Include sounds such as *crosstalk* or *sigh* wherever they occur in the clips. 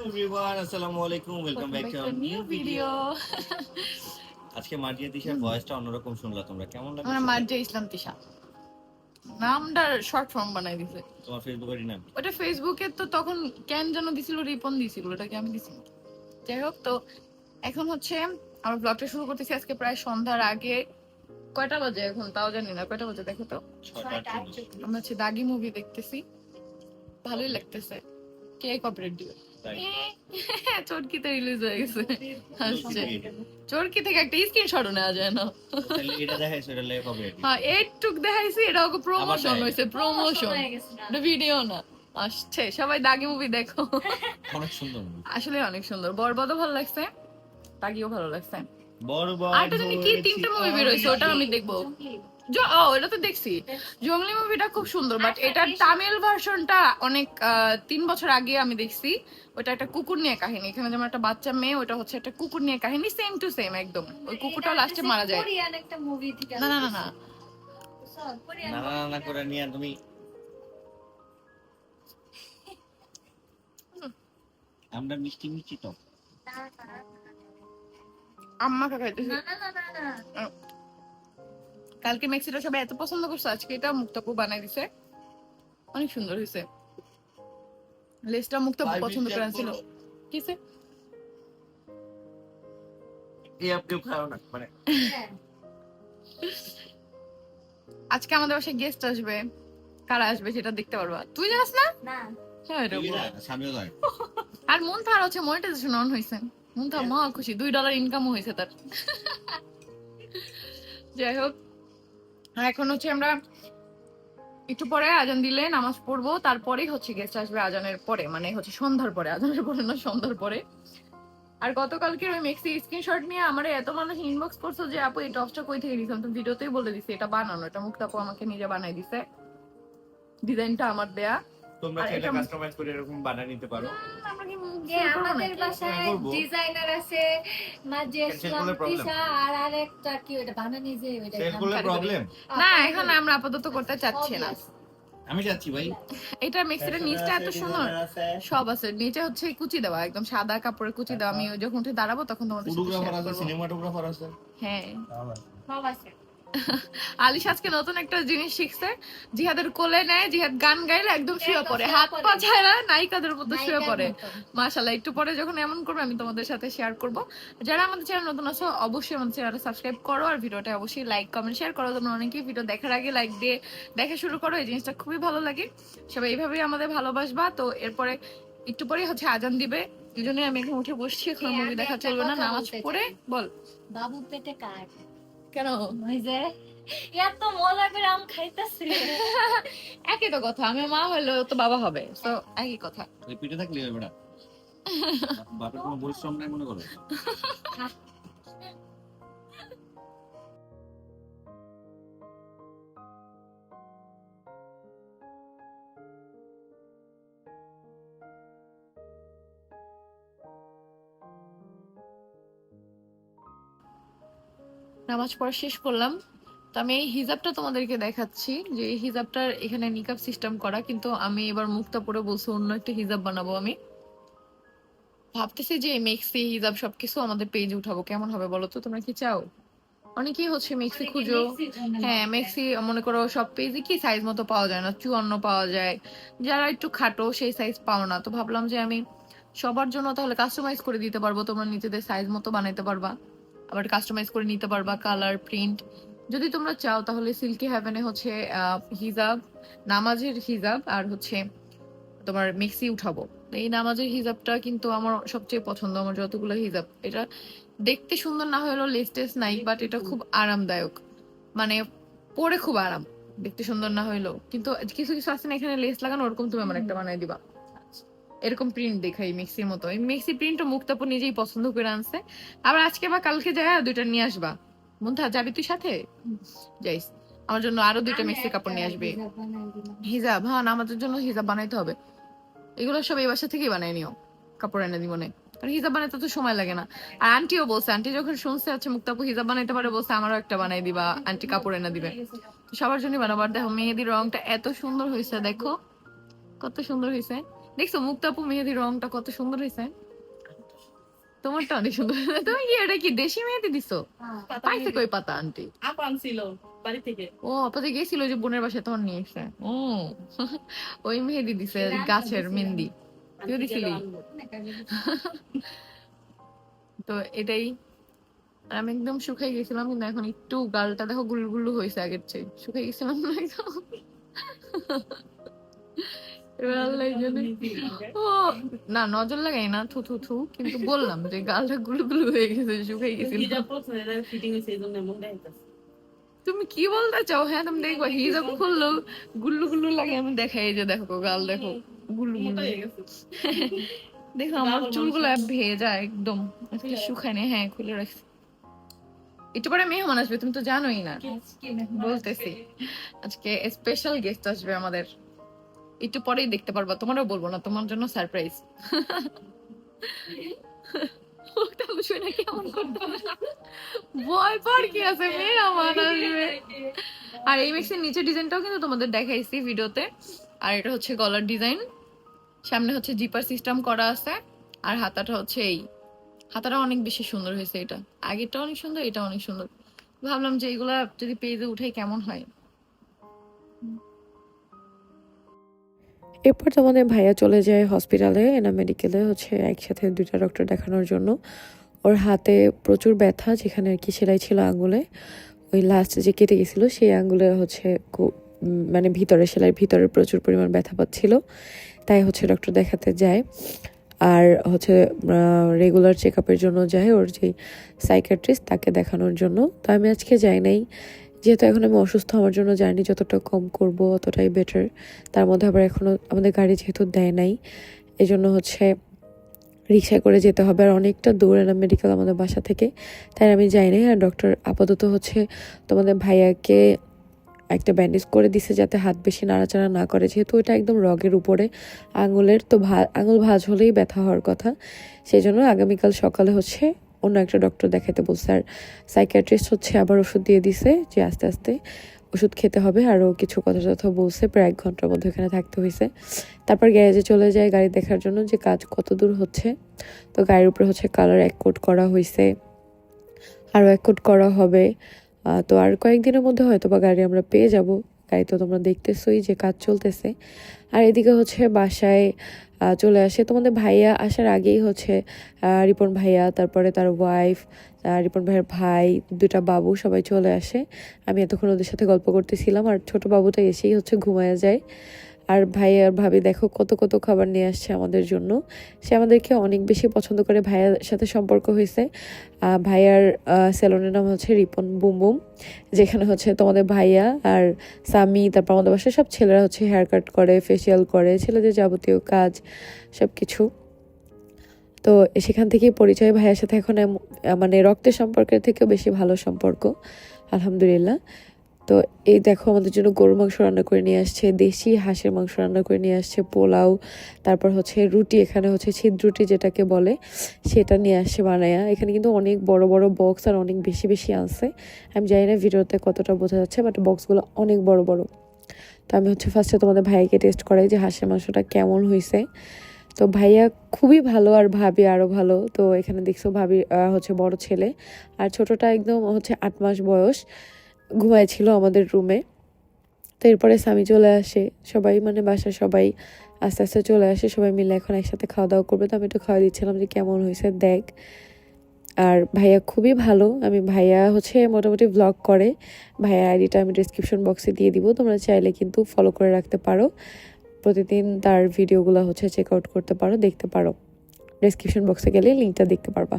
Everyone আসসালামু আলাইকুম welcome back to our new video আজকে মার্জিয়া তিশার ভয়েসটা অন্যরকম শুনলা তোমরা কেমন লাগছে? আমার মার্জা ইসলাম তিশা। নামটা শর্ট ফর্ম বানাই দিছে। তোমার নাম ওটা ফেসবুকে তো তখন কেন যেন দিছিল রিপন দিছিল ওটাকে আমি দিছি যাই হোক তো এখন হচ্ছে আমার ব্লগটা শুরু করতেছি আজকে প্রায় সন্ধ্যার আগে। কয়টা বাজে এখন? তাও জানি না কয়টা বাজে দেখো তো? আমরা হচ্ছে দাগি মুভি দেখতেছি। ভালোই লাগতেছে। কে কপারেট দিবে? তাই। *laughs* চরকিতে রিলিজ হয়ে গেছে। হাসছে চরকি থেকে একটা স্ক্রিনশট নেওয়া যায় না। তাহলে এটা দেখাইছো এটা লেগে কবে হ্যাঁ এইটুক দেখাইছি এটা ওকে প্রমোশন। হয়েছে প্রমোশন এটা ভিডিও না। আসছে সবাই দাগি মুভি দেখো। অনেক সুন্দর আসলে অনেক সুন্দর। বরবাদও ভালো লাগছে দাগিও ভালো লাগছে। আরেকটা জানি কি তিনটা মুভি বের হয়েছে ওটা আমি দেখব। ও এটা তো দেখছি। জঙ্গলি মুভিটা খুব সুন্দর বাট এটার তামিল ভার্সনটা অনেক তিন বছর আগে আমি দেখছি। ওটা একটা কুকুর নিয়ে কাহিনী। এখানে যেমন একটা বাচ্চা মেয়ে ওটা হচ্ছে একটা কুকুর নিয়ে কাহিনী সেম টু সেম একদম। ওই কুকুরটা লাস্টে মারা যায়। না না না না। না না না করে নিয়ে তুমি আমরা মিষ্টি মিষ্টি টক আম্মা খাইতেছি। না না না না না। কালকে মেক্সিটা সবাই এত পছন্দ করছে আজকে এটা মুক্তাপু বানাই দিছে। অনেক সুন্দর হয়েছে। লেসটা মুক্তাপু পছন্দ করে আনছিল কিসে। আজকে আমাদের বাসায় গেস্ট আসবে। কারা আসবে সেটা দেখতে পারবা। তুই জানিস না? হ্যাঁ *laughs* আর মন থার হচ্ছে মনিটাইজেশন অন হয়েছে মন থার মহা খুশি। দুই ডলার ইনকামও হয়েছে তার। *laughs* যাই হোক। এখন হচ্ছে আমরা একটু পরে আজান দিলে নামাজ পড়ব, তারপরেই হচ্ছে গেস্ট আসবে আজানের পরে মানে হচ্ছে সন্ধ্যার পরে, আজানের পরে না সন্ধ্যার পরে। আর গতকালকে ওই মেক্সি স্ক্রিনশট নিয়ে আমার এত মানুষ ইনবক্স করছ যে, আপু, এই টপসটা কই থেকে দিয়েছিলাম তুমি ভিডিওতেই বলে দিছি, এটা বানানো, এটা মুক্তাপু আমাকে নিজে বানাই দিছে। ডিজাইনটা আমার দেয়া। তোমরা চাইলে কাস্টমাইজ করে এরকম বানিয়ে নিতে পারো। করব আমাদের বাসায় হ্যাঁ, ডিজাইনার আছে problem? তিশা আর আরেকটা কি ওটা বানানি যে ওটা প্রবলেম না এখন আমরা আপাতত করতে চাচ্ছি না। আমি যাচ্ছি ভাই। এটা মিক্সিটা নিচটা এত সুন্দর। সব আছে। নিচে হচ্ছে কুচি দেওয়া একদম সাদা কাপড়ে কুচি দেওয়া। আমি যখন উঠে দাঁড়াবো তখন তোমাদের আছে সিনেমাটোগ্রাফার আছে। হ্যাঁ। সব আছে। *laughs* আলিশ আজকে নতুন একটা জিনিস শিখছে। জিহাদের কোলে নেয় জিহাদ গান গাইলে একদম শুয়ে পড়ে। হাত পা। ছাড়া নায়িকাদের মতো শুয়ে পড়ে। মাশাল্লাহ একটু পরে যখন এমন করবে আমি তোমাদের সাথে শেয়ার করব। যারা আমাদের চ্যানেল নতুন আছো অবশ্যই আমাদের চ্যানেলটা সাবস্ক্রাইব করো আর ভিডিওটা অবশ্যই লাইক কমেন্ট শেয়ার করো। তোমরা অনেকেই ভিডিও দেখার আগে লাইক দিয়ে দেখা শুরু করো। এই জিনিসটা খুবই ভালো লাগে। সবাই এইভাবেই আমাদের ভালোবাসবা। তো এরপরে একটু পরে হচ্ছে আজান দিবে। এই জন্যই আমি এখন উঠে বসছি। এখন মুভি দেখা চলবে না নামাজ পড়ে বল। বাবু পেটে কার কেন? ওই যে এত মজা করে আম খাইতেছি। *laughs* একই তো কথা আমি মা হলো তো বাবা হবে তো একই কথা। পিঠে থাকলে হবে না। বাপের কোনো পরিশ্রম নাই মনে করো? *laughs* নামাজ পড়া শেষ করলাম। তো আমি এই হিজাবটা তোমাদেরকে দেখাচ্ছি যে এই হিজাবটার এখানে নিকাব সিস্টেম করা কিন্তু আমি এবার মুক্তা পরে বলছি অন্য একটা হিজাব বানাবো আমি। ভাবতেছি যে মেক্সি হিজাব সবকিছু আমাদের পেজে উঠাবো। কেমন হবে বলো তো? তোমরা কি চাও? অনেকেই হচ্ছে মেক্সি খুঁজো। হ্যাঁ মেক্সি মনে করো সব পেজে কি সাইজ মতো পাওয়া যায় না? চুয়ান্ন পাওয়া যায়। যারা একটু খাটো সেই সাইজ পাও না। তো ভাবলাম যে আমি সবার জন্য তাহলে কাস্টমাইজ করে দিতে পারব। তোমরা নিজেদের সাইজ মতো বানাইতে পারবা। আবার কাস্টমাইজ করে নিতে পারবা কালার প্রিন্ট যদি তোমরা চাও, তাহলে সিল্কি হ্যাভেনে হচ্ছে হিজাব নামাজের হিজাব আর হচ্ছে তোমার মিক্সি উঠাবো। এই নামাজের হিজাবটা কিন্তু আমার সবচেয়ে পছন্দ, আমার যতগুলো হিজাব এটা দেখতে সুন্দর না হলেও লেস্টেস নাই বাট এটা খুব আরামদায়ক। মানে পরে খুব আরাম, দেখতে সুন্দর না হইলেও কিন্তু কিছু কিছু আছে না, এখানে লেস লাগানো, ওরকম তুমি আমার একটা বানাই দিবা। এরকম প্রিন্ট দেখাই মিক্সির মতো। এই মিক্সি প্রিন্টও মুক্তাপু নিজেই পছন্দ করে আনছে। আবার আজকে বা কালকে যায় দুইটা নিয়ে আসবা। মুন্থা যাবি তুই সাথে? যাইস। আমার জন্য আরও দুইটা মিক্সি কাপড় নিয়ে আসবে। হিজাব হ্যাঁ আমাদের জন্য হিজাব বানাইতে হবে। এগুলো সব এই বাসা থেকেই বানাই নিও কাপড় এনে দিব আর হিজাব বানাইতে তো সময় লাগে না। আর আন্টিও বলছে আন্টি যখন শুনছে হচ্ছে মুক্তাপু হিজাব বানাইতে পারে বলছে আমারও একটা বানাই দিবা আন্টি কাপড় এনে দিবে। সবার জন্য বানাবার দেখো মেহেদির রংটা এত সুন্দর হয়েছে দেখো। কত সুন্দর হয়েছে। দেখছ মুক্তাপু মেহেদির রংটা কত সুন্দর হয়েছে। তোমারটা অনেক সুন্দর। তুমি কি এটা কি দেশি মেহেদি দিছো? পাইছে কই পাতা আন্টি? আপা আনছিল বাড়ি থেকে। ও আপাতে গেছিল যে বোনের বাসায় তখন নিয়ে এসে। ও ওই মেহেদি দিছে গাছের মেহেদি তুইও দিছিলি? তো এটাই। আমি একদম শুকাই গেছিলাম কিন্তু এখন একটু গালটা দেখো গুল্লু হয়েছে আগের চেয়ে। শুকাই গেছিলাম না একদম। ও না নজর লাগাই না থু থু থু কিন্তু বললাম যে গালটা গুলু গুলু হয়ে গেছে শুকাই দেখাইতাছে তুমি কি বলতে চাও? হ্যাঁ তুমি দেখব হিজাব খুললো গুল্লু গুল্লু লাগে আমি দেখাই যে দেখো গাল দেখো গুল্লু গুল্লু দেখো আমার গাল চুলগুলো ভেজা একদম আজকে শুকায় হ্যাঁ খুলে রাখছি। একটু পরে মেহমান আসবে তুমি তো জানোই না। বলতেছি আজকে স্পেশাল গেস্ট আসবে আমাদের। একটু পরেই দেখতে পারবা। তোমারও বলব না, তোমার জন্য সারপ্রাইজ আর এই মিক্সের নিচের ডিজাইনটাও কিন্তু তোমাদের দেখাইছি ভিডিওতে। আর এটা হচ্ছে গলার ডিজাইন সামনে হচ্ছে জিপার সিস্টেম করা আছে। আর হাতাটা হচ্ছে এই। হাতাটা অনেক বেশি সুন্দর হয়েছে এটা। আগেরটা অনেক সুন্দর এটা অনেক সুন্দর। ভাবলাম যে এগুলা যদি পেজে উঠাই কেমন হয়। এরপর তোমাদের ভাইয়া চলে যায় হসপিটালে এনা মেডিকেলে হচ্ছে একসাথে দুইটা ডক্টর দেখানোর জন্য। ওর হাতে প্রচুর ব্যথা, যেখানে আর কি সেলাই ছিল আঙ্গুলে। ওই লাস্ট যে কেটে গেছিল, সেই আঙুলে হচ্ছে মানে ভিতরে সেলাইয়ের ভিতরে প্রচুর পরিমাণ ব্যথা পাচ্ছিল। তাই হচ্ছে ডক্টর দেখাতে যায়। আর হচ্ছে রেগুলার চেক আপের জন্য যায় ওর যে সাইকাট্রিস্ট তাকে দেখানোর জন্য। তো আমি আজকে যাই নাই। যেহেতু এখন আমি অসুস্থ, আমার জন্য জার্নি যতটা কম করব অতটাই বেটার তার মধ্যে আবার এখনও আমাদের গাড়ি যেহেতু দেয় নাই এই জন্য হচ্ছে রিক্সায় করে যেতে হবে। আর অনেকটা দূরে না মেডিকেল আমাদের বাসা থেকে, তাই আমি যাই নাই। আর ডক্টর আপাতত হচ্ছে তোমাদের ভাইয়াকে একটা ব্যান্ডেজ করে দিছে যাতে হাত বেশি নাড়াচাড়া না করে। যেহেতু এটা একদম রগের উপরে, আঙুলের তো ভা আঙুল ভাঁজ হলেই ব্যথা হওয়ার কথা। সেই জন্য আগামীকাল সকালে হচ্ছে অন্য একটা ডক্টর দেখাতে বলছে আর সাইকিয়াট্রিস্ট হচ্ছে আবার ওষুধ দিয়ে দিছে যে আস্তে আস্তে ওষুধ খেতে হবে আরও কিছু কথা টথা বলছে, প্রায় এক ঘণ্টার মধ্যে এখানে থাকতে হয়েছে তারপর গ্যারেজে চলে যায় গাড়ি দেখার জন্য যে কাজ কত দূর হচ্ছে। তো গাড়ির উপরে হচ্ছে কালার এক কোট করা হয়েছে আরও এক কোট করা হবে। তো আর কয়েকদিনের মধ্যে হয়তো বা গাড়ি আমরা পেয়ে যাব। গাড়ি তো তোমরা দেখতেছোই যে কাজ চলতেছে। আর এদিকে হচ্ছে বাসায় চলে আসে। তোমাদের ভাইয়া আসার আগেই হচ্ছে রিপন ভাইয়া, তারপরে তার ওয়াইফ রিপন ভাইয়ের ভাই দুটা বাবু সবাই চলে আসে। আমি এতক্ষণ ওদের সাথে গল্প করতেছিলাম, আর ছোট বাবুটা এসেই হচ্ছে ঘুমায় যায়। আর ভাই আর ভাবি দেখো কত কত খাবার নিয়ে আসছে আমাদের জন্য। সে আমাদেরকে অনেক বেশি পছন্দ করে ভাইয়ার সাথে সম্পর্ক হয়েছে। ভাইয়ার সেলনের নাম হচ্ছে রিপন বুম বুম, যেখানে হচ্ছে তোমাদের ভাইয়া আর সামি, তারপর আমাদের বাসায় সব ছেলেরা হচ্ছে হেয়ার কাট করে ফেসিয়াল করে, ছেলেদের যাবতীয় কাজ সব কিছু তো সেখান থেকেই পরিচয় ভাইয়ের সাথে এখন মানে রক্তের সম্পর্কের থেকেও বেশি ভালো সম্পর্ক, আলহামদুলিল্লাহ। তো এই দেখো আমাদের জন্য গরু মাংস রান্না করে নিয়ে আসছে, দেশি হাঁসের মাংস রান্না করে নিয়ে আসছে, পোলাও, তারপর হচ্ছে রুটি, এখানে হচ্ছে ছিদ রুটি যেটাকে বলে, সেটা নিয়ে আসছে বানায়া। এখানে কিন্তু অনেক বড় বড় বক্স আর অনেক বেশি বেশি আছে আমি জানি না ভিডিওতে কতটা বোঝা যাচ্ছে বাট বক্সগুলো অনেক বড় বড়। তো আমি হচ্ছে ফার্স্টে তোমাদের ভাইকে টেস্ট করাই যে হাঁসের মাংসটা কেমন হয়েছে। তো ভাইয়া খুবই ভালো আর ভাবি আরও ভালো। তো এখানে দেখছ ভাবি হচ্ছে বড় ছেলে। আর ছোটটা একদম হচ্ছে আট মাস বয়স। ঘুমাইছিল আমাদের রুমে তো এরপরে স্বামী চলে আসে, সবাই মানে বাসার সবাই আস্তে আস্তে চলে আসে, সবাই মিলে এখন একসাথে খাওয়া দাওয়া করবে। তো আমি একটু খাওয়া দিচ্ছিলাম যে কেমন হয়েছে, দেখ। আর ভাইয়া খুবই ভালো, আমি ভাইয়া হচ্ছে মোটামুটি ব্লগ করে, ভাইয়ার আইডিটা আমি ডিসক্রিপশন বক্সে দিয়ে দিব, তোমরা চাইলে কিন্তু ফলো করে রাখতে পারো। প্রতিদিন তার ভিডিওগুলো হচ্ছে চেক আউট করতে পারো, দেখতে পারো। ডিসক্রিপশন বক্সে গেলে লিঙ্কটা দেখতে পারবা।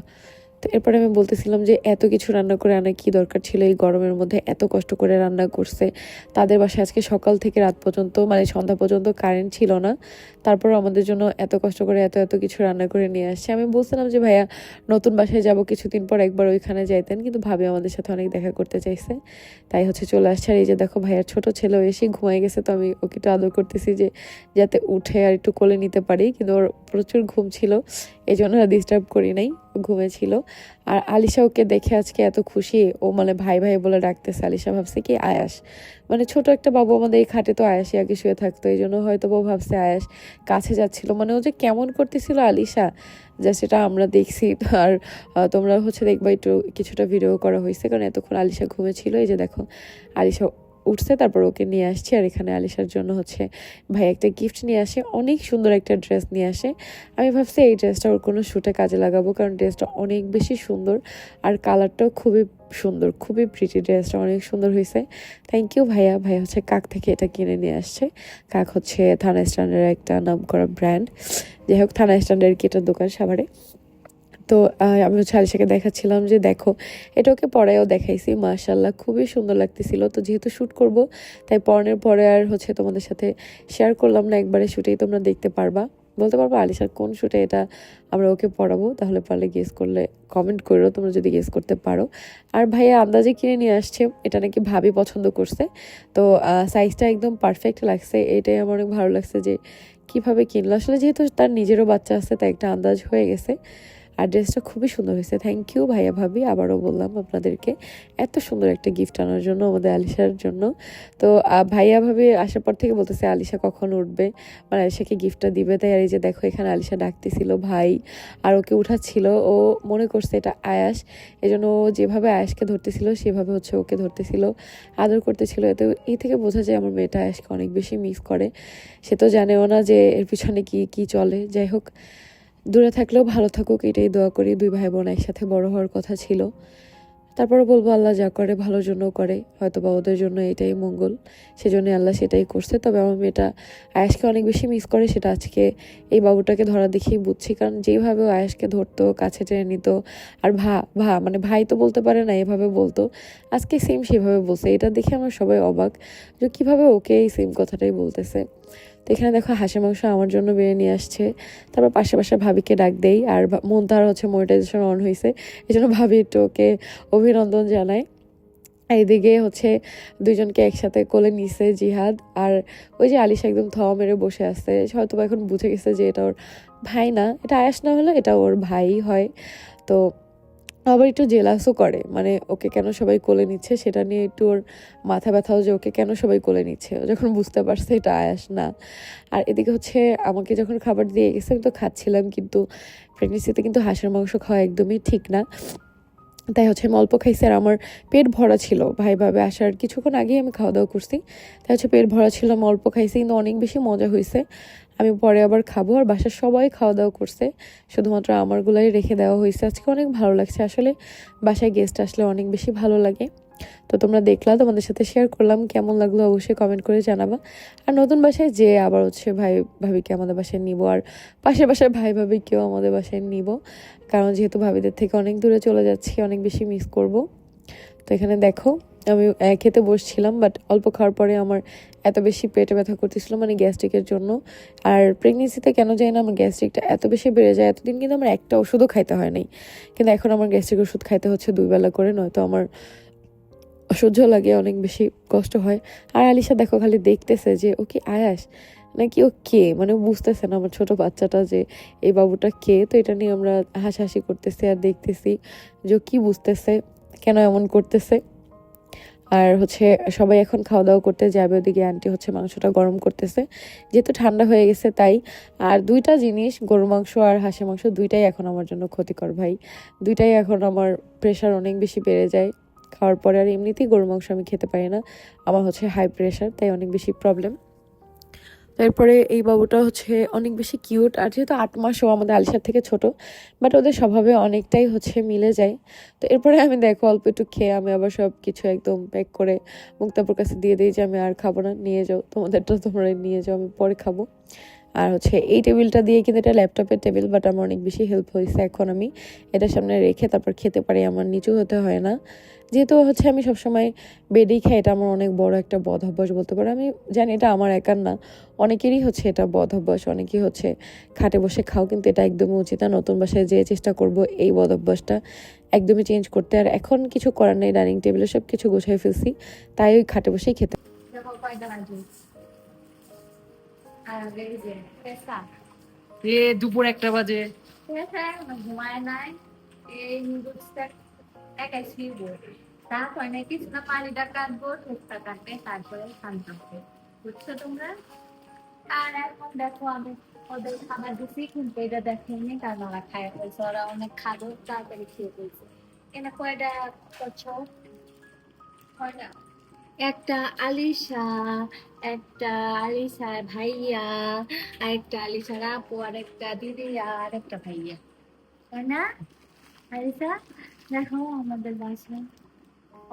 তো এরপরে আমি বলতেছিলাম যে এত কিছু রান্না করে আনা কি দরকার ছিল? এই গরমের মধ্যে এত কষ্ট করে রান্না করছে। তাদের বাসায় আজকে সকাল থেকে রাত পর্যন্ত মানে সন্ধ্যা পর্যন্ত কারেন্ট ছিল না। তারপর আমাদের জন্য এত কষ্ট করে এত এত কিছু রান্না করে নিয়ে আসছে। আমি বলছিলাম যে, ভাইয়া, নতুন বাসায় যাব কিছুদিন পর একবার ওইখানে যাইতেন। কিন্তু ভাবি আমাদের সাথে অনেক দেখা করতে চাইছে। তাই হচ্ছে চলে আসছে। আর এই যে দেখো, ভাইয়ার ছোট ছেলে এসে ঘুমাই গেছে। তো আমি ওকে একটু আদর করতেছি যে, যাতে উঠে আর একটু কোলে নিতে পারি। কিন্তু ওর প্রচুর ঘুম ছিল। এই জন্য ডিস্টার্ব করি নাই। ঘুমেছিল আর আলিশা ওকে দেখে আজকে এত খুশি। ও মানে ভাই ভাই বলে ডাকতেছে, আলিশা, ভাবছে কি আয়াস? মানে ছোট একটা বাবু আমাদের এই খাটে তো আয়াসই আগে শুয়ে থাকতো, এই জন্য হয়তো ও ভাবছে আয়াস কাছে যাচ্ছিল। মানে ও যে কেমন করতেছিল আলিশা, যা সেটা আমরা দেখছি। আর তোমরা হচ্ছে দেখবা একটু কিছুটা ভিডিও করা হয়েছে, কারণ এতক্ষণ আলিশা ঘুমেছিল এই যে দেখো, আলিশা উঠছে, তারপর ওকে নিয়ে আসছি। আর এখানে আলিশার জন্য হচ্ছে ভাই একটা গিফট নিয়ে আসে, অনেক সুন্দর একটা ড্রেস নিয়ে আসে। আমি ভাবছি এই ড্রেসটা ওর কোনো শ্যুটে কাজে লাগাবো, কারণ ড্রেসটা অনেক বেশি সুন্দর। আর কালারটাও খুবই সুন্দর, খুবই প্রিটি ড্রেসটা অনেক সুন্দর হয়েছে। থ্যাংক ইউ ভাইয়া। ভাইয়া হচ্ছে কাক থেকে এটা কিনে নিয়ে আসছে। কাক হচ্ছে থানা স্ট্যান্ডের একটা নাম করা ব্র্যান্ড যাই হোক, থানা স্ট্যান্ডের কি একটা দোকান সাভারে। তো আমি হচ্ছে আলিশাকে দেখাচ্ছিলাম যে দেখো, এটা ওকে পরেও দেখাইছি মাশাল্লাহ খুবই সুন্দর লাগতেছিল। তো যেহেতু শ্যুট করব, তাই পরনের পরে আর হচ্ছে তোমাদের সাথে শেয়ার করলাম না, একবারে শ্যুটেই তোমরা দেখতে পারবা। বলতে পারব আলিশার কোন শ্যুটে এটা আমরা ওকে পড়াবো, তাহলে পারলে গেস করলে কমেন্ট করো তোমরা যদি গেস করতে পারো। আর ভাইয়া আন্দাজে কিনে নিয়ে আসছে, এটা নাকি ভাবি পছন্দ করছে। তো সাইজটা একদম পারফেক্ট লাগছে, এটাই আমার অনেক ভালো লাগছে যে কীভাবে কিনলো। আসলে যেহেতু তার নিজেরও বাচ্চা আছে, তাই একটা আন্দাজ হয়ে গেছে। আর ড্রেসটা খুবই সুন্দর হয়েছে। থ্যাংক ইউ ভাইয়া ভাবি। আবারও বললাম আপনাদেরকে, এত সুন্দর একটা গিফট আনার জন্য, আমাদের আলিশার জন্য। তো ভাইয়া ভাবি আসার পর থেকে বলতেছে, আলিশা কখন উঠবে? মানে আলিশাকে গিফটটা দিবে। তাই আর এই যে দেখো, এখানে আলিশা ডাকতেছিল, ভাই। আর ওকে উঠাচ্ছিল। ও মনে করছে এটা আয়াস। এই জন্য ও যেভাবে আয়াসকে ধরতেছিল, সেভাবে হচ্ছে ওকে ধরতেছিল। আদর করতেছিল। এতে এই থেকে বোঝা যায় আমার মেয়েটা আয়াসকে অনেক বেশি মিস করে। সে তো জানেও না যে এর পিছনে কি কি চলে। যাই হোক দূরে থাকলেও ভালো থাকুক, এটাই দোয়া করি। দুই ভাই বোন একসাথে বড় হওয়ার কথা ছিল। তারপরে বলব, আল্লাহ যা করে, ভালোর জন্য করে। হয়তো বা ওদের জন্য এটাই মঙ্গল সেজন্য আল্লাহ সেটাই করছে। তবে আমার মেয়েটা আয়াসকে অনেক বেশি মিস করে, সেটা আজকে এই বাবুটাকে ধরা দেখেই বুঝছি। কারণ যেইভাবে আয়াসকে ধরতো, কাছে টেনে নিত, আর ভা ভা মানে ভাই তো বলতে পারে না, এভাবে বলতো। আজকে সেম সেভাবে বলছে। এটা দেখে আমার সবাই অবাক যে কীভাবে ওকে এই সেম কথাটাই বলতেছে। তো এখানে দেখো হাঁসের মাংস আমার জন্য বেরিয়ে নিয়ে আসছে। তারপর পাশে পাশে ভাবিকে ডাক দেই, আর মন তার হচ্ছে মনিটাইজেশন অন হয়েছে এই জন্য ভাবি একটু ওকে অভিনন্দন জানায় এইদিকে হচ্ছে দুজনকে একসাথে কোলে নিছে জিহাদ, আর ওই যে আলিশা একদম থাওয়া মেরে বসে আছে। হয়তো এখন বুঝে গেছে যে এটা ওর ভাই না, এটা আয়াস না হলে এটা ওর ভাই হয়। তো আবার একটু জেলাসও করে। মানে ওকে কেন সবাই কোলে নিচ্ছে সেটা নিয়ে একটু ওর মাথা ব্যথাও যে ওকে কেন সবাই কোলে নিচ্ছে, ও যখন বুঝতে পারছে এটা আয়াস না। আর এদিকে হচ্ছে আমাকে যখন খাবার দিয়ে গেছে আমি তো খাচ্ছিলাম কিন্তু প্রেগনেন্সিতে কিন্তু হাঁসের মাংস খাওয়া একদমই ঠিক না। তাই হচ্ছে আমি অল্প খাইছি আর আমার পেট ভরা ছিল। ভাই ভাবে আসার কিছুক্ষণ আগেই আমি খাওয়া দাওয়া করছি। তাই হচ্ছে পেট ভরা ছিল, আমি অল্প খাইছি কিন্তু অনেক বেশি মজা হয়েছে আমি পরে আবার খাব আর বাসার সবাই খাওয়া দাওয়া করছে। শুধুমাত্র আমারগুলাই রেখে দেওয়া হয়েছে। আজকে অনেক ভালো লাগছে। আসলে বাসায় গেস্ট আসলে অনেক বেশি ভালো লাগে। তো তোমরা দেখলা, তোমাদের সাথে শেয়ার করলাম। কেমন লাগল অবশ্যই কমেন্ট করে জানাবা। আর নতুন বাসায় যে আবার হচ্ছে ভাই, ভাবিকে আমাদের বাসায় নিব আর পাশের বাসায় ভাই, ভাবিকেও আমাদের বাসায় নিব। কারণ যেহেতু ভাবিদের থেকে অনেক দূরে চলে যাচ্ছি, অনেক বেশি মিস করব। তো এখানে দেখো, আমি খেতে বসছিলাম বাট অল্প খাওয়ার পরে আমার এত বেশি পেটে ব্যথা করতেছিল মানে গ্যাস্ট্রিকের জন্য। আর প্রেগনেন্সিতে কেন যায় না, আমার গ্যাস্ট্রিকটা এত বেশি বেড়ে যায়, এতদিন কিন্তু আমার একটা ওষুধও খাইতে হয় নাই। কিন্তু এখন আমার গ্যাস্ট্রিক ওষুধ খাইতে হচ্ছে দুই বেলা করে, নয়তো আমার অসহ্য লাগে, অনেক বেশি কষ্ট হয়। আর আলিশা দেখো খালি দেখতেছে যে, ও কি আয়াস? নাকি ও কে? মানে বুঝতেছে না, আমার ছোট বাচ্চাটা যে, এই বাবুটা কে? তো এটা নিয়ে আমরা হাসাহাসি করতেছি আর দেখতেছি যে ও কি বুঝতেছে। কেন এমন করতেছে? আর হচ্ছে সবাই এখন খাওয়া দাওয়া করতে যাবে, ওদিকে আন্টি হচ্ছে মাংসটা গরম করতেছে। যেহেতু ঠান্ডা হয়ে গেছে তাই, আর দুইটা জিনিস গরু মাংস আর হাঁসের মাংস, দুইটাই এখন আমার জন্য ক্ষতিকর ভাই। দুইটাই এখন আমার প্রেশার অনেক বেশি বেড়ে যায়। খাওয়ার পরে আর এমনিতেই গরু মাংস আমি খেতে পারি না। আমার হচ্ছে হাই প্রেশার তাই অনেক বেশি প্রবলেম তারপরে এই বাবুটা হচ্ছে অনেক বেশি কিউট আর যেহেতু আট মাসও আমাদের আলিশার থেকে ছোট বাট ওদের স্বভাবে অনেকটাই হচ্ছে মিলে যায়। তো এরপরে আমি দেখো অল্প একটু খেয়ে আমি আবার সব কিছু একদম প্যাক করে মুক্তাপুর কাছে দিয়ে দিই যে আমি আর খাব না, নিয়ে যাও, তোমাদেরটা তোমরা নিয়ে যাও, আমি পরে খাব। আর হচ্ছে এই টেবিলটা দিয়ে কিন্তু এটা ল্যাপটপের টেবিল বাট আমার অনেক বেশি হেল্প হয়েছে এখন আমি। এটা সামনে রেখে তারপর খেতে পারি, আমার নিচু হতে হয় না। যেহেতু হচ্ছে আমি সবসময় বেডেই খাই, এটা আমার অনেক বড় একটা বদ অভ্যাস বলতে পারো। আমি জানি এটা আমার একার না, অনেকেরই হচ্ছে এটা বদ অভ্যাস, অনেকেই হচ্ছে খাটে বসে খাও, কিন্তু এটা একদমই উচিত না। নতুন বাসায় যেয়ে চেষ্টা করব এই বদ অভ্যাসটা একদমই চেঞ্জ করতে। আর এখন কিছু করার নেই ডাইনিং টেবিলে সব কিছু গুছিয়ে ফেলছি, তাই ওই খাটে বসেই খেতে এ দুপুর একটা বাজে। ঘুমায় নাই এই নুডলসটা একাই ছিলবো তারপর নাকি কিছুটা পানিটা কাটবো ঠোকটা কাটবে তারপরে খানতে হবে বুঝছ তোমরা আর এখন দেখো আমি ওদের খাবার দিচ্ছি কিন্তু এটা দেখেনি কারণ ওরা খায় ফেলছে ওরা অনেক খাদো তাড়াতাড়ি খেয়ে ফেলছে এনে কয়টা করছ কয়টা একটা আলিশা একটা আলিশার ভাইয়া আর একটা আলিশার আপু আর একটা দিদি আর একটা ভাইয়া। তাই না? আলিশা দেখো আমাদের বাসায়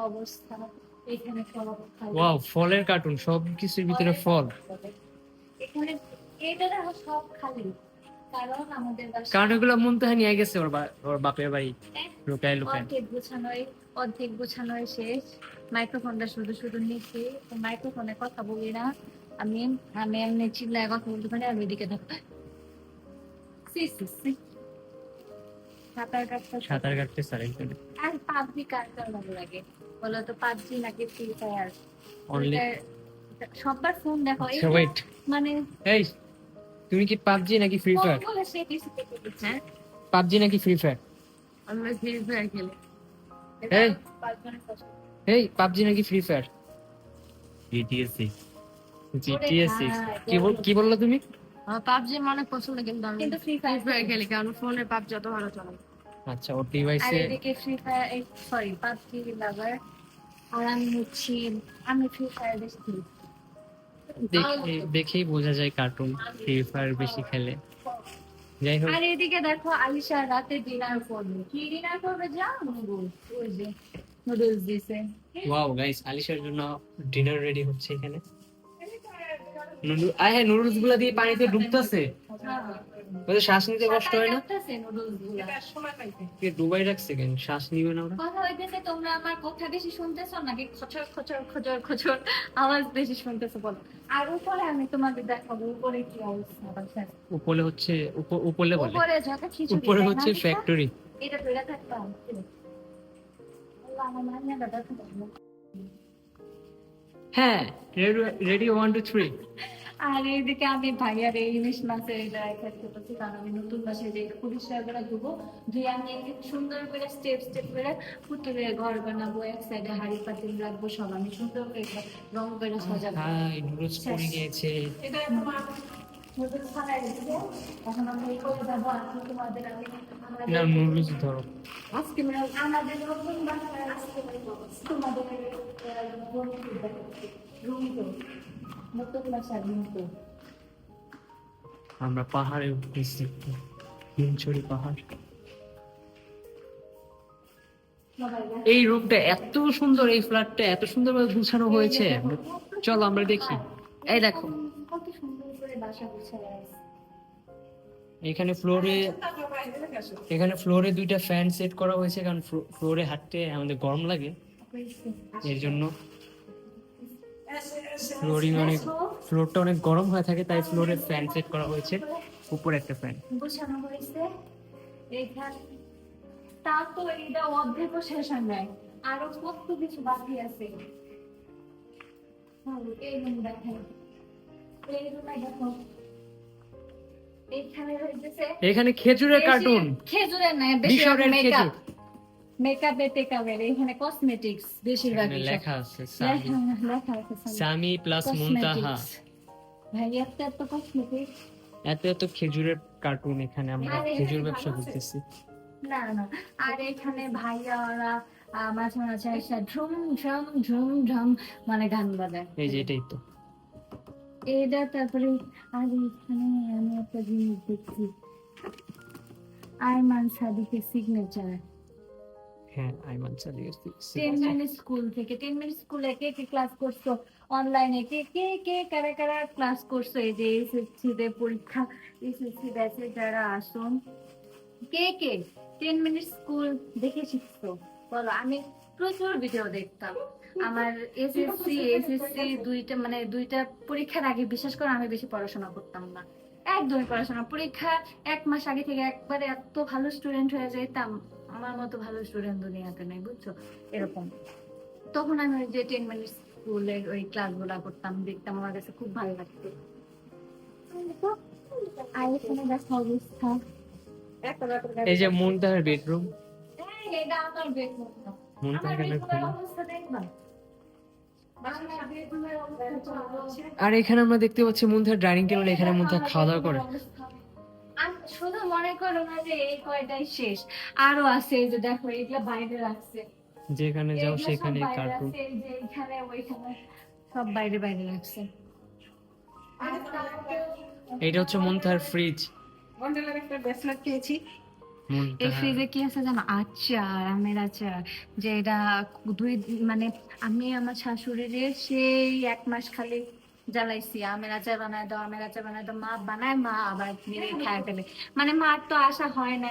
অবস্থা। এখানে ওয়াও ফলের কার্টুন সব কিছুর ভিতরে ফল। এখানে এটা দেখো সব খালি। কারণ আমাদের বাসায় কারণ এগুলো মনতাহা নিয়ে গেছে ওর বাপের বাড়ি। লুকায় লুকায়। অর্ধেক গোছানোই অর্ধেক গোছানোই শেষ। মাইক্রোফোনটা শুধু শুধু নিচ্ছি। মাইক্রোফোনে কথা বলি না। আমি আমি এমনি চিল্লায় কথা বলতে পারি সাঁতার কাটতে সাঁতার কাটতে আর পাবজি কার কার ভালো লাগে? বলো তো পাবজি নাকি ফ্রি ফায়ার? সবার ফোন দেখো। মানে এই তুমি কি পাবজি নাকি ফ্রি ফায়ার? পাবজি নাকি ফ্রি ফায়ার? আমরা ফ্রি ফায়ার খেলি। এই এই পাবজি নাকি ফ্রি ফায়ার জিটিএসি জিটিএস কি বল কি বলল তুমি? পাবজি অনেক পছন্দ কিন্তু আমি কিন্তু ফ্রি ফায়ার খেলি কারণ ফোনে পাবজি অত ভালো চলে আচ্ছা ওর আর ডিভাইসে এদিকে Free Fire sorry PUBG lover আর আমি হচ্ছি আমি ফ্রি ফায়ার বেশি খেলি। দেখে দেখেই বোঝা যায় কার্টুন ফ্রি ফায়ার বেশি খেলে। যাই হোক। আর এদিকে দেখো আলিশা রাতে ডিনার করবে। কি ডিনার করবে যা নুডলস ওই যে নুডলস দিছে। ওয়াও গাইস আলিশার জন্য ডিনার রেডি হচ্ছে এখানে। হ্যাঁ নুডলসগুলা দিয়ে পানিতে ডুবতেছে। ওদের শ্বাস নিতে কষ্ট হয় না? নুডলসগুলা কে ডুবাই রাখছে কেন? শ্বাস নিবে না ওরা? কথা হইতেছে তোমরা আমার কথা বেশি শুনতেছো নাকি? খচর খচর খচর খচর আওয়াজ বেশি শুনতেছো বলো। আর উপরে আমি তোমাদের দেখাবো উপরে কি অবস্থা? উপরে হচ্ছে উপরে বলে। উপরে যত খিচুড়ি উপরে হচ্ছে ফ্যাক্টরি এটা ধরে থাকতাম। আল্লাহ, আমার মাইয়া দাদা। হ্যাঁ। রেডি ওয়ান টু থ্রি আর এইদিকে আমি ভাইয়ার এই ইলিশ মাছের এটা করতেছি কারণ আমি নতুন মাসে যে পরিষ্কার করে ধুবো ধুয়ে আমি সুন্দর করে স্টেপ স্টেপ করে পুতুলে ঘর বানাবো এক সাইডে হাড়ি পাতিল রাখব সব আমি সুন্দর করে রং করে সাজাবো। এটা তোমার নতুন ছাড়াই দিচ্ছে এখন আমরা এই করে যাব আর তোমাদের আমি না নুডলস ধরো আজকে মানে আমাদের নতুন বাসায় আজকে তোমাদের বন্ধু রুম তো নতুন বাসার রুম তো আমরা পাহাড়ে উঠতেছি হিমছড়ি পাহাড় এই রুমটা এত সুন্দর এই ফ্ল্যাটটা এত সুন্দরভাবে গুছানো হয়েছে চলো আমরা দেখি এই দেখো বাসা এখানে ফ্লোরে এখানে ফ্লোরে দুইটা ফ্যান সেট করা হয়েছে কারণ ফ্লোরে হাঁটতে আমাদের গরম লাগে। এর জন্য ফ্লোরিং অনেক ফ্লোরটা অনেক গরম হয়ে থাকে তাই ফ্লোরে ফ্যান সেট করা হয়েছে। উপরে একটা ফ্যান। গোছানো হয়েছে। এইখানে তা তো এটা অর্ধেকও শেষ হয় নাই। আরও কত কিছু বাকি আছে? এই দেখেন এখানে খেজুরের কার্টুন খেজুরের নাই বেশি মিশরের মেকআপ খেজুর। মেকআপে টেকআপের এখানে কসমেটিক্স বেশিরভাগ লেখা আছে সামি লেখা আছে। সামি প্লাস মুনতাহা ভাই এত এত কসমেটিক্স এত এত খেজুরের কার্টুন এখানে আমরা খেজুর ব্যবসা করতেছি। না না। আর এখানে ভাইয়া ওরা আহ, মাঝে মাঝে এসে ঝুম ঝুম ঝুম ঝুম মানে গান বাজায়। এই যে এটাই তো। এটা তারপরে আর এখানে আমি একটা জিনিস দেখছি। আইমান সাদিকের সিগনেচার হ্যাঁ আইমান সাদিকের টেন মিনিট স্কুল থেকে টেন মিনিট স্কুলে কে কে ক্লাস করছ? অনলাইনে কে কে কে কারা কারা ক্লাস করছ? এই যে এসএসসি তে পরীক্ষা এসএসসি ব্যাচে যারা আসুন কে কে? টেন মিনিট স্কুল দেখে শিখছো বলো, আমি প্রচুর ভিডিও দেখতাম। আমার এসএসসি এসএসসি দুইটা মানে দুইটা পরীক্ষার আগে বিশেষ করে, আমি বেশি পড়াশোনা করতাম না। একদমই পড়াশোনা। পরীক্ষা এক মাস আগে থেকে একবারে এত ভালো স্টুডেন্ট হয়ে যেতাম। আমার মতো ভালো স্টুডেন্ট দুনিয়াতে নেই, বুঝছ? এরকম। তখন আমি ওই যে টেন মিনিট স্কুলের ওই ক্লাসগুলো করতাম, দেখতাম, আমার কাছে খুব ভালো লাগতো। আর এখানে অবস্থা এই যে মুনতাহার বেডরুম। আর এখানে আমরা দেখতে পাচ্ছি মধ্যে ডাইনিং টেবিল এখানে মধ্যে খাওয়া দাওয়া করে। শুধু মনে করো না যে এই কয়টাই শেষ। আরও আছে এই যে দেখো এগুলা বাইরে রাখছে। যেখানে যাও সেখানে কার্টুন রাখছে, এই যে এখানে ওইখানে সব বাইরে বাইরে রাখছে। এইটা হচ্ছে মন্থার ফ্রিজ বন্ডেলের একটা ব্রেসলেট পেয়েছি। এই ফ্রিজে কি আছে জানো? আচার আমের আচার যে এটা দুই মানে আমি আমার শাশুড়ির সেই এক মাস খালি জ্বালাইছি। আমের আচার বানায় দাও আমের আচার বানায় দাও মা বানায় মা আবার নিয়ে খায় ফেলে। মানে মার তো আশা হয় না।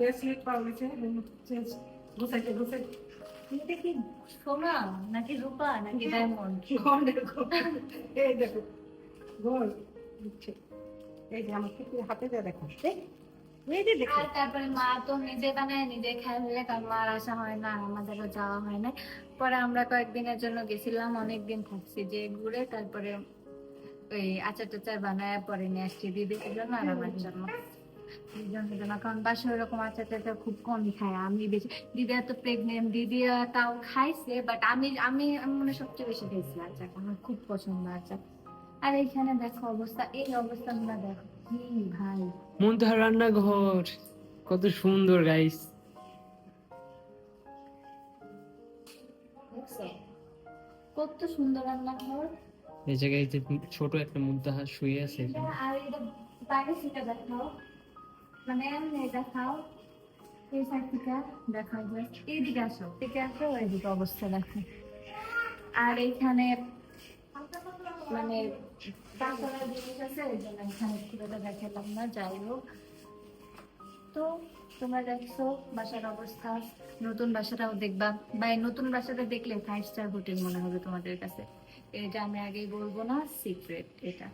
ব্রেসলেট পাওয়া গেছে। গুছাইতে গুছাইতে এটা কি সোনা নাকি রূপা নাকি ডায়মন্ড এই দেখো দিচ্ছে এই যে আমার হাতে দেখো আর তারপরে মা তো নিজে বানায়, নিজে ফেলে কারণ মার আশা হয় না আমাদেরও যাওয়া হয় না। পরে আমরা কয়েকদিনের জন্য গেছিলাম, অনেকদিন থাকছি যে ঘুরে, তারপরে ওই আচার টাচার বানায় পরে নিয়ে আসছি দিদির জন্য আর আমার জন্য। কারণ আচার টাচার খুব কমই খায়, আমি বেশি দিদি এত প্রেগনেন্ট দিদি তাও খাইছে বাট আমি আমি মনে সবচেয়ে বেশি খাইছি আচার, আমার খুব পছন্দ আচার। আর এইখানে দেখো অবস্থা এই দেখো। ভাই। রান্নাঘর কত সুন্দর গাইস কত সুন্দর রান্নাঘর। এই জায়গায় যে ছোট একটা মুদ্রা শুয়ে আছে এখানে। আর এটা বাইরে থেকে দেখাও। মানে এমনি দেখাও। এই সাইড থেকে দেখাও যে। এইদিকে আসো। এইদিকে অবস্থা দেখো। আর এইখানে মানে বাচ্চারা জিনিস আছে এই জন্য এখানে খুব দেখালাম না যাই হোক তো তোমরা দেখছ বাসার অবস্থা নতুন বাসাটাও দেখবা বা এই নতুন বাসাটা দেখলে ফাইভ স্টার হোটেল মনে হবে তোমাদের কাছে এটা আমি আগেই বলব না সিক্রেট এটা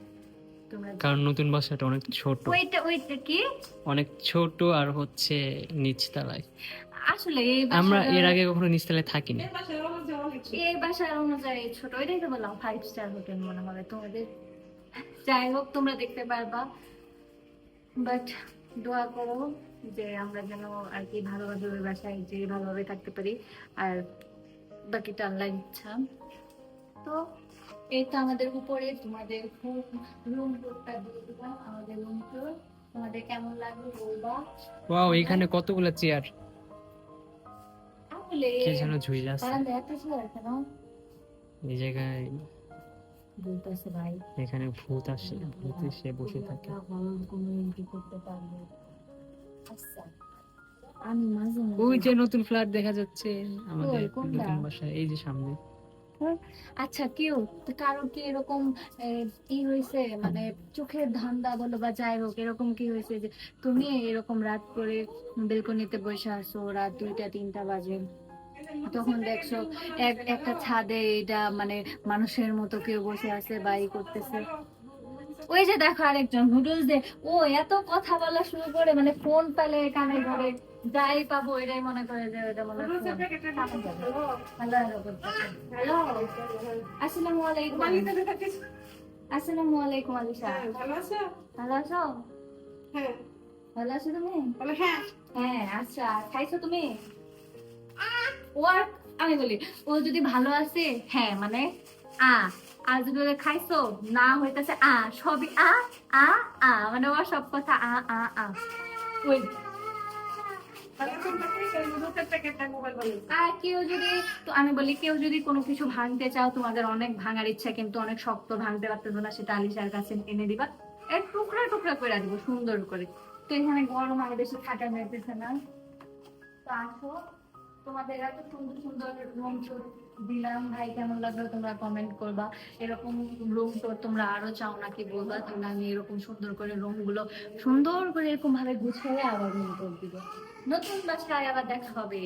তোমরা কারণ নতুন বাসাটা অনেক ছোট। ওইটা ওইটা কি? অনেক ছোট আর হচ্ছে নিচতলায়। আসলে এই আমরা এর আগে কখনো নিচতলায় থাকিনি। এই বাসার অনুযায়ী ছোট, ওইটাই তো বললাম ফাইভ স্টার হোটেল মনে হবে তোমাদের। যাই হোক, তোমরা দেখতে পারবা। বাট দোয়া করো যে আমরা যেন আর কি ভালোভাবে ওই বাসায় যে ভালোভাবে থাকতে পারি। আর বাকিটা আল্লাহ ইচ্ছা। তো এই তো আমাদের উপরে, তোমাদের রুম টুরটা দিয়ে দিলাম, আমাদের রুম টুর তোমাদের কেমন লাগল বলবা? ওয়াও এখানে কতগুলো চেয়ার কে যেন ঝুলে আছে? এই জায়গায় ভাই। এখানে ভূত আসে ভূত এসে বসে থাকে। আচ্ছা, আমি মাঝে- ওই যে নতুন ফ্ল্যাট দেখা যাচ্ছে আমাদের নতুন বাসা এই যে সামনে। আচ্ছা কেউ কারও কি এরকম ই হয়েছে? মানে চোখের ধান্দা বলো বা যাই হোক, এরকম কি হয়েছে যে তুমি এরকম রাত করে বেলকনিতে বসে আসো, রাত দুইটা, তিনটা বাজে? তখন দেখছ এক, একটা ছাদে এটা মানে মানুষের মতো কেউ বসে আছে বা ই করতেছে। ওই যে দেখো আরেকজন নুডলস দে ও এত কথা বলা শুরু করে মানে ফোন পেলে কানে ধরে। যাই পাবো এটাই মনে করে যে এটা মনে হ্যালো। আসসালামু আলাইকুম। আসসালামু আলাইকুম আলিশা। হ্যাঁ, ভালো আছো? ভালো আছো? হ্যাঁ। ভালো আছো তুমি? হ্যাঁ। হ্যাঁ আচ্ছা খাইছো তুমি? ও আমি বলি ও যদি ভালো আছে হ্যাঁ মানে আ আর যদি খাইছো না হইতাছে আ সবই আ আ আ মানে ও সব কথা আ আ আ। ওই ভালো আছো নাকি? সেই মুহূর্তের থেকে একটা মোবাইল বলে আমি বলি, কেউ যদি কোনো কিছু ভাঙতে চাও, তোমাদের অনেক ভাঙার ইচ্ছা, কিন্তু অনেক শক্ত ভাঙতে পারতেছো না, সেটা আলিশার কাছে এনে দিবা। এক টুকরা টুকরা করে দিব, সুন্দর করে। তো এখানে গরম আর বেশি থাকা যাইতেছে না। আসো, তোমাদের এত সুন্দর সুন্দর রুম দিলাম। ভাই, কেমন লাগল তোমরা কমেন্ট করবা। এরকম রুম টুর তোমরা আরও চাও নাকি বলবা? তোমরা আমি এরকম সুন্দর করে রুমগুলো সুন্দর করে এরকম ভাবে গুছিয়ে আবার রুম টুর দিব। নতুন বাসায় আবার দেখা হবে।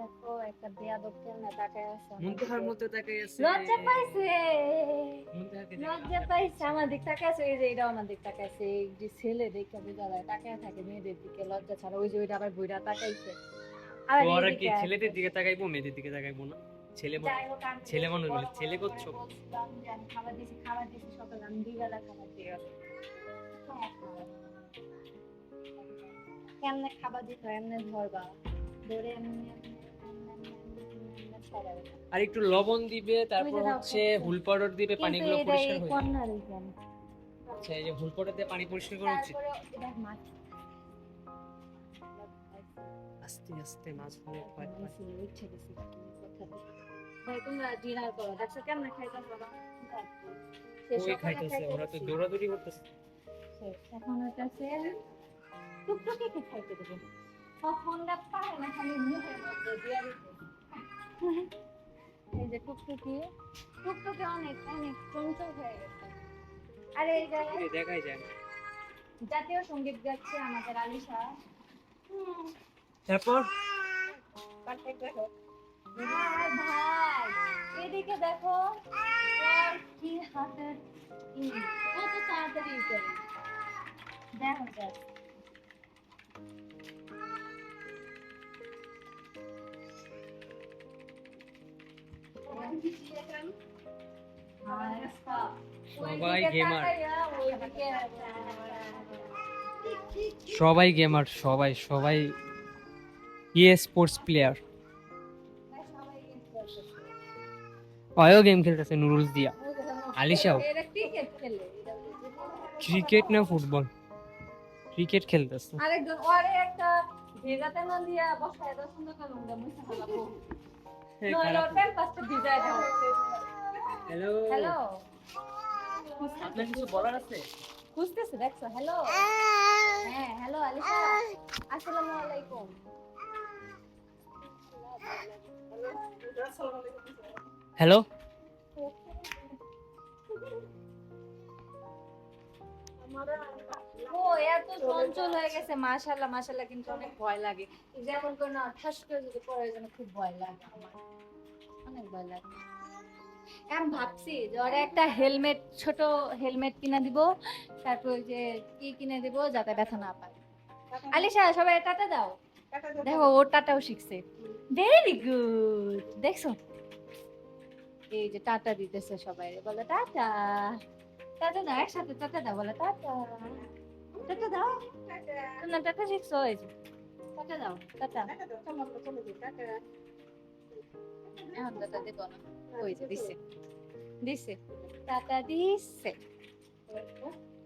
দেখো একটা বেয়াদব কেমনে তাকায় আছে আমার মুন্তাহার দিকে। আছে। লজ্জা পাইছে। লজ্জা পাইছে আমার দিক তাকাইছে এই যে এটা আমার দিক তাকাইছে এই যে ছেলে দেখে বোঝা যায় তাকায় থাকে মেয়েদের দিকে লজ্জা ছাড়া। ওই যে ওইটা আবার বইরা তাকাইছে। আবার ওরা কি ছেলেদের দিকে তাকাইবো মেয়েদের দিকে তাকাইবো না? ছেলে ছেলে মানুষ বলে, ছেলে করছ? খাবার দিয়েছি খাবার দিয়েছি সকালে আমি দুবেলা খাবার দিয়ে আসি। হ্যাঁ, খাবার। দিতে হয় এমনি ধরবা ধরে এমনি এমনি এমনি এমনি এমনি এমনি। আর একটু লবণ দিবে তারপর হচ্ছে হুল পাউডার দিবে পানিগুলো পরিষ্কার হয়ে আচ্ছা এই যে হুল পাউডার দিয়ে পানি পরিষ্কার করা উচিত এটা মাছ আস্তে আস্তে মাছগুলো ভয় পায়। ভাই তোমরা ডিনার করো দেখছ কেমন খাইতে পারো ওই খাইতেছে ওরা তো দৌড়াদৌড়ি করতেছে এখন হইতাছে টুকটুকি কে খাইতে দেবে? ফোনটা পারে না খালি মুখের মধ্যে দিয়া এই যে টুকটুকি টুকটুকি অনেক অনেক চঞ্চল হয়ে গেছে। আরে এই যে দেখাই যায়। জাতীয় সংগীত গাচ্ছে আমাদের আলিশা। তারপর ভাই ভাই এদিকে দেখো। কি হাতের কত তাড়াতাড়ি করে। দেখো just। সবাই ওইদিকে সবাই গেমার সবাই সবাই ইয়ে স্পোর্টস প্লেয়ার। অয়ও গেম খেলতেছে নুরুলস দিয়া। আলিশাও? ক্রিকেট না ফুটবল ক্রিকেট খেলতেছে। আরেকজন ওরে একটা ভেজাতে না দিয়া বসায় দাও সুন্দর করে উন্ডা হ্যালো হ্যালো আপনার কিছু বলার আছে? খুঁজতেছে দেখছ হ্যালো হ্যাঁ হ্যালো আলিশা। আসসালামু আলাইকুম। হ্যালো ও এত চঞ্চল হয়ে গেছে। মাশাআল্লাহ মাশাআল্লাহ কিন্তু অনেক ভয় লাগে। যেমন করে না ঠাস করে যদি পড়ে যেন খুব ভয় লাগে আমার। অনেক ভয় লাগে। আমি ভাবছি যে ওরা একটা হেলমেট ছোট হেলমেট কিনে দিব। তারপর যে কি কিনে দিব যাতে ব্যথা না পায়। আলিশা সবাই টাটা দাও। দেখো ও টাটাও শিখছে। ভেরি গুড দেখছ? এই যে টাটা দিতেছে সবাই বলে টাটা। টাটা দাও একসাথে টাটা দাও বলে টাটা। টাটা দাও তোমরা টাটা শিখছো এই যে টাটা দাও টাটা এখন টাটা দেব না ওই যে দিছে দিছে টাটা দিছে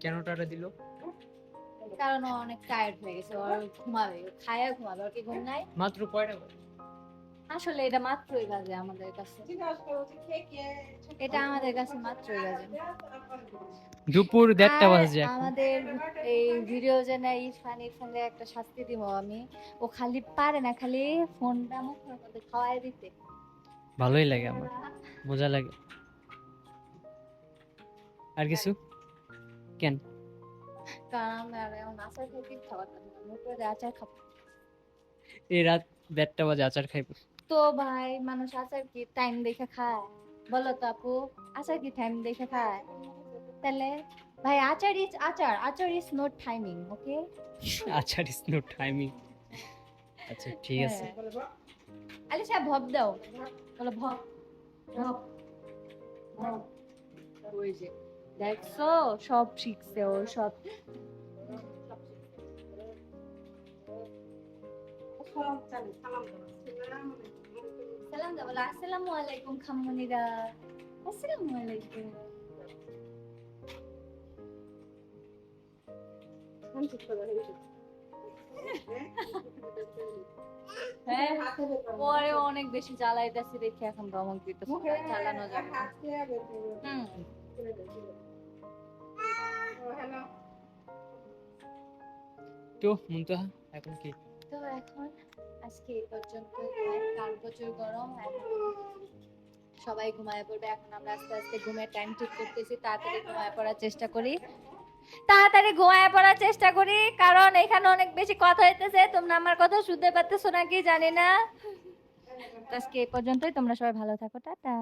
কেন টাটা দিল? কারণ অনেক টায়ার্ড হয়ে গেছে ওর ঘুমাবে। খায়া ঘুমাবে ওর কি ঘুম নাই? মাত্র কয়টা? আসলে এটা মাত্রই বাজে আমাদের কাছে। এটা আমাদের কাছে মাত্রই বাজে। দুপুর দেড়টা বাজে আমাদের এই ভিডিও যে নাই ফানির সঙ্গে একটা শাস্তি দিব আমি। ও খালি পারে না খালি ফোনটা মুখের মধ্যে খাওয়াই দিতে। ভালোই লাগে আমার। মজা লাগে। আর কিছু? কেন? কারণ আচার খাইতে খাবার মুখে আচার খাব। এই রাত দেড়টা বাজে আচার খাইব। তো ভাই মানুষ আচার কি টাইম দেখে খায়? বলো তো আপু আচার কি টাইম দেখে খায়? তাহলে ভাই আচার ইজ আচার আচার ইজ নোট টাইমিং ওকে আচার ইজ নো টাইমিং আচ্ছা ঠিক আছে। আলিশা ভব দাও। বলো ভব ভব ভব। ওই যে দেখছ? সব শিখছে ও সব। সালাম দাও বলো আসসালামু আলাইকুম খামুনিরা আসসালামু আলাইকুম হ্যাঁ পরে অনেক বেশি জ্বালাইতেছি দেখে এখন দমক দিতেছে। জ্বালানো যাবে তো মুনতাহা এখন কি? তো এখন আজকে এই পর্যন্ত কাল প্রচুর গরম সবাই ঘুমায় পড়বে। এখন আমরা আস্তে আস্তে ঘুমের টাইম ঠিক করতেছি, তাড়াতাড়ি ঘুমায় পড়ার চেষ্টা করি। তাড়াতাড়ি ঘুমায় পড়ার চেষ্টা করি, কারণ এখানে অনেক বেশি কথা হইতেছে। তোমরা আমার কথা শুনতে পারতেছো নাকি জানি না। আজকে এই পর্যন্তই, তোমরা সবাই ভালো থাকো, টাটা।